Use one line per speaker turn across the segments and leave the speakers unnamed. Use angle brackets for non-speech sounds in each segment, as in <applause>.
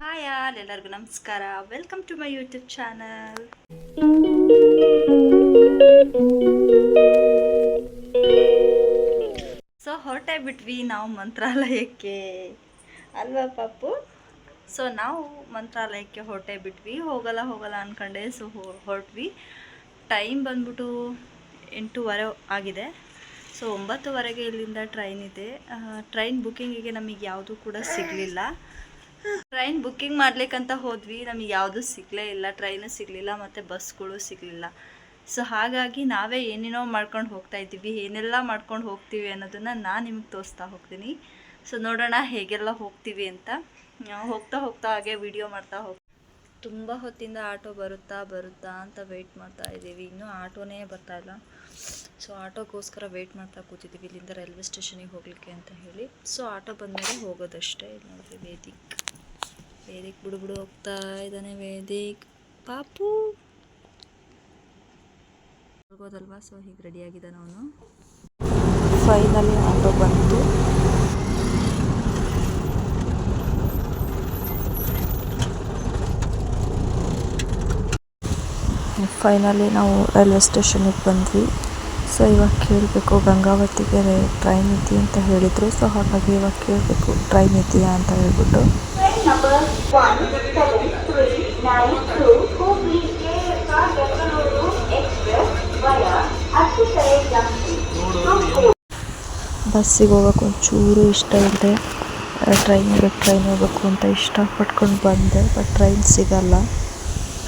Hi all, ಎಲ್ಲರಿಗೂ ನಮಸ್ಕಾರ. Welcome to my YouTube channel so ಹೊರಟೆ ಬಿಟ್ವಿ ನಾವು ಮಂತ್ರಾಲಯಕ್ಕೆ. ಅಲ್ವಾ ಪಾಪು? ಸೊ ನಾವು ಮಂತ್ರಾಲಯಕ್ಕೆ ಹೊರಟೆ ಬಿಟ್ವಿ ಹೋಗಲ್ಲ ಹೋಗಲ್ಲ ಅಂದ್ಕೊಂಡೆ ಸೊ ಹೊರಟ್ವಿ. ಟೈಮ್ ಬಂದ್ಬಿಟ್ಟು ಎಂಟೂವರೆ ಆಗಿದೆ. ಸೊ ಒಂಬತ್ತುವರೆಗೆ ಇಲ್ಲಿಂದ ಟ್ರೈನ್ ಇದೆ. ಟ್ರೈನ್ ಬುಕ್ಕಿಂಗಿಗೆ ನಮಗೆ ಯಾವುದೂ ಕೂಡ ಸಿಗಲಿಲ್ಲ. ಟ್ರೈನ್ ಬುಕ್ಕಿಂಗ್ ಮಾಡ್ಲಿಕ್ಕಂತ ಹೋದ್ವಿ. ನಮಗೆ ಯಾವುದೂ ಸಿಗಲೇ ಇಲ್ಲ. ಟ್ರೈನು ಸಿಗಲಿಲ್ಲ ಮತ್ತು ಬಸ್ಗಳು ಸಿಗಲಿಲ್ಲ. ಸೊ ಹಾಗಾಗಿ ನಾವೇ ಏನೇನೋ ಮಾಡ್ಕೊಂಡು ಹೋಗ್ತಾ ಇದ್ದೀವಿ. ಏನೆಲ್ಲ ಮಾಡ್ಕೊಂಡು ಹೋಗ್ತೀವಿ ಅನ್ನೋದನ್ನು ನಾನು ನಿಮಗೆ ತೋರಿಸ್ತಾ ಹೋಗ್ತೀನಿ. ಸೊ ನೋಡೋಣ ಹೇಗೆಲ್ಲ ಹೋಗ್ತೀವಿ ಅಂತ. ಹೋಗ್ತಾ ಹೋಗ್ತಾ ಹಾಗೆ ವಿಡಿಯೋ ಮಾಡ್ತಾ ಹೋಗ್ತೀವಿ ತುಂಬ ಹೊತ್ತಿಂದ ಆಟೋ ಬರುತ್ತಾ ಬರುತ್ತಾ ಅಂತ ವೆಯ್ಟ್ ಮಾಡ್ತಾ ಇದ್ದೀವಿ. ಇನ್ನೂ ಆಟೋನೇ ಬರ್ತಾ ಇಲ್ಲ. ಸೊ ಆಟೋಗೋಸ್ಕರ ವೆಯ್ಟ್ ಮಾಡ್ತಾ ಕೂತಿದ್ದೀವಿ. ಇಲ್ಲಿಂದ ರೈಲ್ವೆ ಸ್ಟೇಷನಿಗೆ ಹೋಗಲಿಕ್ಕೆ ಅಂತ ಹೇಳಿ. ಸೊ ಆಟೋ ಬಂದಮೇಲೆ ಹೋಗೋದಷ್ಟೇ ನೋಡ್ರಿ ವೇದಿಕ್. ವೇದಿಕ್ ಬಿಡು ಬಿಡು ಹೋಗ್ತಾ ಇದ್ದಾನೆ ವೇದಿಕ್. ಪಾಪು. ಹೋಗೋದಲ್ವಾ? ಸೊ ಹೀಗೆ ರೆಡಿಯಾಗಿದ್ದಾನೆ ಅವನು. ಫೈನಲಿ ಆಟೋ ಬಂತು. ಫೈನಲಿ ನಾವು ರೈಲ್ವೆ ಸ್ಟೇಷನಿಗೆ ಬಂದ್ವಿ. ಸೊ ಇವಾಗ ಕೇಳಬೇಕು ಗಂಗಾವತಿಗೆ ಟ್ರೈನ್ ಇದೆಯಾ ಅಂತ ಹೇಳಿದರು. ಸೊ ಹಾಗಾಗಿ ಇವಾಗ ಕೇಳಬೇಕು ಟ್ರೈನ್ ಇದೆಯಾ ಅಂತ ಹೇಳ್ಬಿಟ್ಟು.
Number.
ಬಸ್ಸಿಗೆ ಹೋಗೋಕೆ ಒಂಚೂರು ಇಷ್ಟ ಇಲ್ಲದೆ ಟ್ರೈನ್ ಹೋಗ್ಬೇಕು ಟ್ರೈನ್ ಹೋಗ್ಬೇಕು ಅಂತ ಇಷ್ಟಪಟ್ಕೊಂಡು ಬಂದೆ ಬಟ್ ಟ್ರೈನ್ ಸಿಗಲ್ಲ.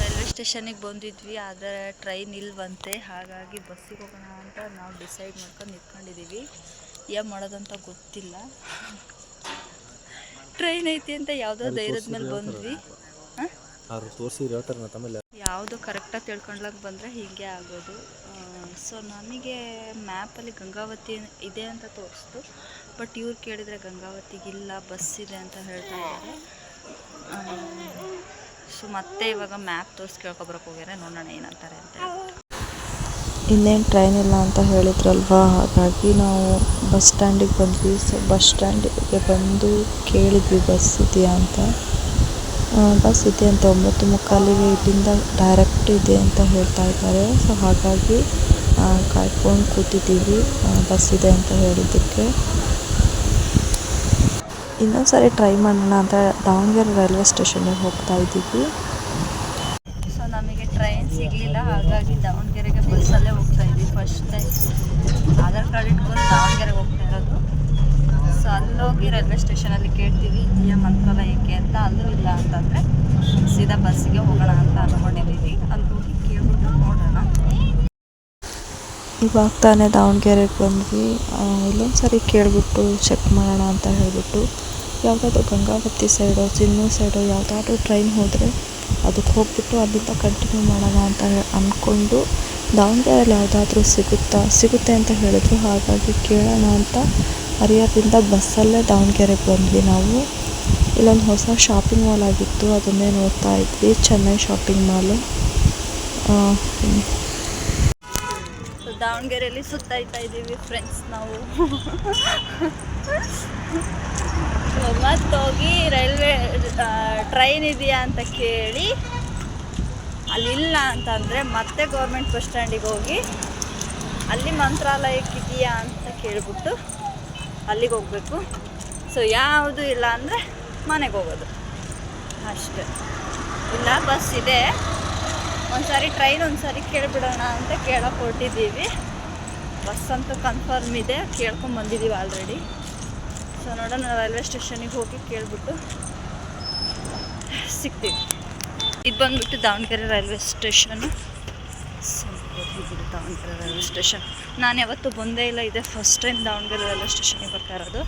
ರೈಲ್ವೆ ಸ್ಟೇಷನಿಗೆ ಬಂದಿದ್ವಿ ಆದರೆ ಟ್ರೈನ್ ಇಲ್ವಂತೆ. ಹಾಗಾಗಿ ಬಸ್ಸಿಗೆ ಹೋಗೋಣ ಅಂತ ನಾವು ಡಿಸೈಡ್ ಮಾಡ್ಕೊಂಡು ನಿಂತ್ಕೊಂಡಿದ್ದೀವಿ. ಏನು ಮಾಡೋದಂತ ಗೊತ್ತಿಲ್ಲ. ಟ್ರೈನ್ ಐತಿ ಅಂತ ಯಾವುದೋ ಧೈರ್ಯದ ಮೇಲೆ ಬಂದ್ವಿ. ಯಾವುದು ಕರೆಕ್ಟಾಗಿ ತಿಳ್ಕೊಂಡ್ಲಾಗ ಬಂದರೆ ಹೀಗೆ ಆಗೋದು. ಸೊ ನಮಗೆ ಮ್ಯಾಪಲ್ಲಿ ಗಂಗಾವತಿ ಇದೆ ಅಂತ ತೋರಿಸ್ತು. ಬಟ್ ಇವ್ರು ಕೇಳಿದರೆ ಗಂಗಾವತಿಗಿಲ್ಲ ಬಸ್ ಇದೆ ಅಂತ ಹೇಳ್ತಾ ಇದ್ದಾರೆ. ಸೊ ಮತ್ತೆ ಇವಾಗ ಮ್ಯಾಪ್ ತೋರಿಸಿ ಕೇಳ್ಕೊಬರಕ್ಕೆ ಹೋಗ್ಯಾರೆ ನೋಡೋಣ ಏನಂತಾರೆ ಅಂತ ಇನ್ನೇನು ಟ್ರೈನ್ ಇಲ್ಲ ಅಂತ ಹೇಳಿದ್ರಲ್ವಾ? ಹಾಗಾಗಿ ನಾವು ಬಸ್ ಸ್ಟ್ಯಾಂಡಿಗೆ ಬಂದ್ವಿ. ಸೊ ಬಸ್ ಸ್ಟ್ಯಾಂಡಿಗೆ ಬಂದು ಕೇಳಿದ್ವಿ ಬಸ್ ಇದೆಯಾ ಅಂತ. ಬಸ್ ಇದೆ ಅಂತ ಒಂಬತ್ತು ಮುಕ್ಕಾಲಿಗೆ ಇಲ್ಲಿಂದ ಡೈರೆಕ್ಟ್ ಇದೆ ಅಂತ ಹೇಳ್ತಾ ಇದ್ದಾರೆ. ಸೊ ಹಾಗಾಗಿ ಕಾಯ್ಕೊಂಡು ಕೂತಿದ್ದೀವಿ. ಬಸ್ ಇದೆ ಅಂತ ಹೇಳಿದ್ದಕ್ಕೆ. ಇನ್ನೊಂದ್ಸರಿ ಟ್ರೈ ಮಾಡೋಣ ಅಂತ ದಾವಣಗೆರೆ ರೈಲ್ವೆ ಸ್ಟೇಷನ್ಗೆ ಹೋಗ್ತಾ ಇದ್ದೀವಿ. ನಮಗೆ ಟ್ರೈನ್ ಸಿಗಲಿಲ್ಲ. ಹಾಗಾಗಿ ದಾವಣಗೆರೆಗೆ ಬಸ್ಸಲ್ಲೇ ಹೋಗ್ತಾ ಇದ್ವಿ ಫಸ್ಟ್ ಟೈಮ್ ಆಧಾರ್ ಕಾರ್ಡ್ ಇಟ್ಕೊಂಡು ದಾವಣಗೆರೆಗೆ ಹೋಗ್ತಾ ಇರೋದು. ಸೊ ಅಲ್ಲೋಗಿ ರೈಲ್ವೆ ಸ್ಟೇಷನಲ್ಲಿ ಕೇಳ್ತೀವಿ ಇದೆಯಾ ಏಕೆ ಅಂತ. ಅಲ್ಲೂ ಇಲ್ಲ ಅಂತಂದರೆ ಸೀದಾ ಬಸ್ಸಿಗೆ ಹೋಗೋಣ ಅಂತ ಅಂದ್ಕೊಂಡಿದ್ದೀವಿ ಅಲ್ಲಿ ಹೋಗಿ ಕೇಳ್ಬಿಟ್ಟು ನೋಡೋಣ. ಇವಾಗ ತಾನೇ ದಾವಣಗೆರೆಗೆ ಬಂದ್ವಿ. ಇಲ್ಲೊಂದು ಸರಿ ಕೇಳಿಬಿಟ್ಟು ಚೆಕ್ ಮಾಡೋಣ ಅಂತ ಹೇಳಿಬಿಟ್ಟು, ಯಾವುದಾದ್ರು ಗಂಗಾವತಿ ಸೈಡೋ ಸಿನ್ನೂರು ಸೈಡೋ ಯಾವುದಾದ್ರು ಟ್ರೈನ್ ಹೋದರೆ ಅದಕ್ಕೆ ಹೋಗ್ಬಿಟ್ಟು ಅಲ್ಲಿಂದ ಕಂಟಿನ್ಯೂ ಮಾಡೋಣ ಅಂತ ಅಂದ್ಕೊಂಡು ದಾವಣಗೆರೆಯಲ್ಲಿ ಯಾವುದಾದ್ರೂ ಸಿಗುತ್ತಾ? ಸಿಗುತ್ತೆ ಅಂತ ಹೇಳಿದ್ರು. ಹಾಗಾಗಿ ಕೇಳೋಣ ಅಂತ ಹರಿಹರದಿಂದ ಬಸ್ಸಲ್ಲೇ ದಾವಣಗೆರೆಗೆ ಬಂದ್ವಿ ನಾವು. ಇಲ್ಲೊಂದು ಹೊಸ ಶಾಪಿಂಗ್ ಮಾಲ್ ಆಗಿತ್ತು. ಅದನ್ನೇ ನೋಡ್ತಾ ಇದ್ವಿ. ಚೆನ್ನೈ ಶಾಪಿಂಗ್ ಮಾಲು ದಾವಣಗೆರೆಯಲ್ಲಿ ಸುತ್ತಾಯ್ತಾ ಇದ್ದೀವಿ ಫ್ರೆಂಡ್ಸ್ ನಾವು. <laughs> ಮತ್ತೋಗಿ ರೈಲ್ವೆ ಟ್ರೈನ್ ಇದೆಯಾ ಅಂತ ಕೇಳಿ, ಅಲ್ಲಿಲ್ಲ ಅಂತಂದರೆ ಮತ್ತೆ ಗೌರ್ಮೆಂಟ್ ಬಸ್ ಸ್ಟ್ಯಾಂಡಿಗೆ ಹೋಗಿ, ಅಲ್ಲಿ ಮಂತ್ರಾಲಯಕ್ಕೆ ಇದೆಯಾ ಅಂತ ಕೇಳಿಬಿಟ್ಟು ಅಲ್ಲಿಗೆ ಹೋಗಬೇಕು. ಸೊ ಯಾವುದು ಇಲ್ಲ ಅಂದರೆ ಮನೆಗೆ ಹೋಗೋದು. ಅಷ್ಟೆ. ಇಲ್ಲ, ಬಸ್ ಇದೆ. ಒಂದ್ಸಾರಿ ಟ್ರೈನ್ ಒಂದ್ಸಾರಿ ಕೇಳಿಬಿಡೋಣ ಅಂತ ಕೇಳಕ್ಕೆ ಹೊರಟಿದ್ದೀವಿ. ಬಸ್ ಅಂತೂ ಕನ್ಫರ್ಮ್ ಇದೆ, ಕೇಳ್ಕೊಂಡು ಬಂದಿದ್ದೀವಿ ಆಲ್ರೆಡಿ ಸೊ ನೋಡೋಣ ರೈಲ್ವೆ ಸ್ಟೇಷನಿಗೆ ಹೋಗಿ ಕೇಳಿಬಿಟ್ಟು ಸಿಗ್ತೀವಿ ಇದು ಬಂದ್ಬಿಟ್ಟು Davanagere railway station Davanagere railway station ನಾನು ಯಾವತ್ತೂ ಬಂದೇ ಇಲ್ಲ, ಇದೆ ಫಸ್ಟ್ ಟೈಮ್ ದಾವಣಗೆರೆ ರೈಲ್ವೆ ಸ್ಟೇಷನಿಗೆ ಬರ್ತಾ ಇರೋದು.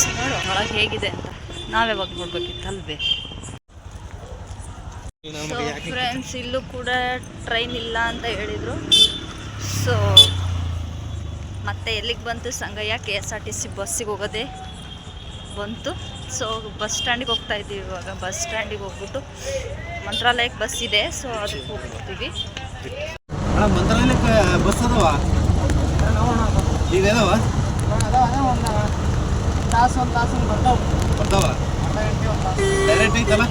ಸೊ ಒಳಗೆ ಹೇಗಿದೆ ಅಂತ. ನಾವ್ಯಾವಾಗ ನೋಡ್ಬೇಕಿತ್ತು ಅಲ್ವೇ ಸೊ ಫ್ರೆಂಡ್ಸ್ ಇಲ್ಲೂ ಕೂಡ ಟ್ರೈನ್ ಇಲ್ಲ ಅಂತ ಹೇಳಿದರು. ಸೊ ಮತ್ತೆ ಎಲ್ಲಿಗೆ ಬಂತು Sangayya? K S R T C ಬಸ್ಸಿಗೆ ಹೋಗೋದೇ ಬಂತು. ಸೊ ಬಸ್ ಸ್ಟ್ಯಾಂಡಿಗೆ ಹೋಗ್ತಾ ಇದ್ದೀವಿ ಇವಾಗ. ಬಸ್ ಸ್ಟ್ಯಾಂಡಿಗೆ ಹೋಗ್ಬಿಟ್ಟು ಮಂತ್ರಾಲಯಕ್ಕೆ ಬಸ್ ಇದೆ. ಸೊ ಅದಕ್ಕೆ ಹೋಗ್ಬಿಡ್ತೀವಿ.
ಮಂತ್ರಾಲಯಕ್ಕೆ ಬಸ್ ಅದಾವ?
ಈಗ
ತಾಸು ಒಂದು ತಾಸು ಬರ್ತಾವ.
ಬರ್ತಾವ? ಡೈರೆಕ್ಟ್ ಐತಲ್ಲ?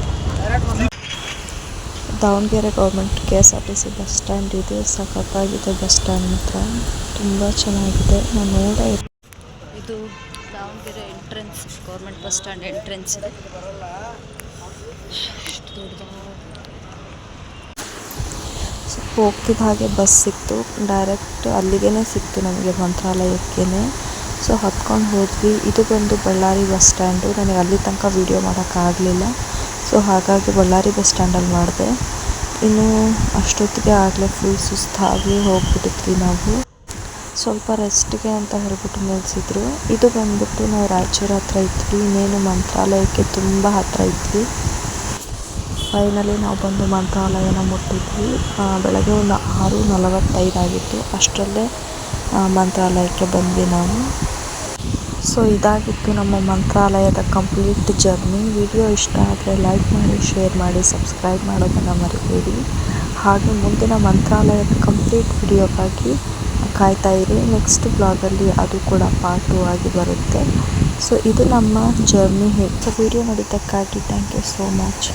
Davanagere government K S R T C bus stand ಇದೆ. ಸಖತ್ತಾಗಿದೆ ಬಸ್ ಸ್ಟ್ಯಾಂಡ್ ಮಾತ್ರ. ತುಂಬ ಚೆನ್ನಾಗಿದೆ. ನಾನು ನೋಡೇ
ಇದು Davanagere entrance government bus stand entrance ಇದೆ.
ಹೋಗ್ತಿದ್ದ ಹಾಗೆ ಬಸ್ ಸಿಕ್ತು. ಡೈರೆಕ್ಟ್ ಅಲ್ಲಿಗೇ ಸಿಕ್ತು ನಮಗೆ ಮಂತ್ರಾಲಯಕ್ಕೇ ಸೊ ಹತ್ಕೊಂಡು ಹೋದ್ವಿ. ಇದು ಬಂದು ಬಳ್ಳಾರಿ ಬಸ್ ಸ್ಟ್ಯಾಂಡು ನನಗೆ ಅಲ್ಲಿ ತನಕ ವೀಡಿಯೋ ಮಾಡೋಕ್ಕಾಗಲಿಲ್ಲ ಸೊ ಹಾಗಾಗಿ ಬಳ್ಳಾರಿ ಬಸ್ ಸ್ಟ್ಯಾಂಡಲ್ಲಿ ಮಾಡಿದೆ. ಇನ್ನು ಅಷ್ಟೊತ್ತಿಗೆ ಆಗಲೇ ಫುಲ್ ಸುಸ್ತಾಗಿ ಹೋಗ್ಬಿಟ್ಟಿದ್ವಿ ನಾವು. ಸ್ವಲ್ಪ ರೆಸ್ಟ್ಗೆ ಅಂತ ಹೇಳ್ಬಿಟ್ಟು ನಿಲ್ಲಿಸಿದ್ರು ಇದು ಬಂದ್ಬಿಟ್ಟು ನಾವು ರಾಯಚೂರು ಹತ್ರ ಇದ್ವಿ. ಇನ್ನೇನು ಮಂತ್ರಾಲಯಕ್ಕೆ ತುಂಬ ಹತ್ತಿರ ಇದ್ವಿ. ಫೈನಲಿ ನಾವು ಬಂದು ಮಂತ್ರಾಲಯನ ಮುಟ್ಟಿದ್ವಿ. ಬೆಳಗ್ಗೆ ಒಂದು ಆರು ನಲವತ್ತೈದು ಆಗಿತ್ತು. ಅಷ್ಟರಲ್ಲೇ ಮಂತ್ರಾಲಯಕ್ಕೆ ಬಂದ್ವಿ ನಾವು. ಸೊ ಇದಾಗಿತ್ತು ನಮ್ಮ ಮಂತ್ರಾಲಯದ ಕಂಪ್ಲೀಟ್ ಜರ್ನಿ. ವಿಡಿಯೋ ಇಷ್ಟ ಆದರೆ ಲೈಕ್ ಮಾಡಿ, ಶೇರ್ ಮಾಡಿ, ಸಬ್ಸ್ಕ್ರೈಬ್ ಮಾಡೋದನ್ನು ಮರಿಬೇಡಿ. ಹಾಗೆ ಮುಂದಿನ ಮಂತ್ರಾಲಯದ ಕಂಪ್ಲೀಟ್ ವಿಡಿಯೋಗಾಗಿ ಕಾಯ್ತಾ ಇರಿ. ನೆಕ್ಸ್ಟ್ ಬ್ಲಾಗಲ್ಲಿ ಅದು ಕೂಡ ಪಾರ್ಟ್ ಟೂ ಆಗಿ ಬರುತ್ತೆ. ಸೊ ಇದು ನಮ್ಮ ಜರ್ನಿ ಹೇಗೆ. ಸೊ ವಿಡಿಯೋ ನೋಡಿದ್ದಕ್ಕಾಗಿ ಥ್ಯಾಂಕ್ ಯು ಸೋ ಮಚ್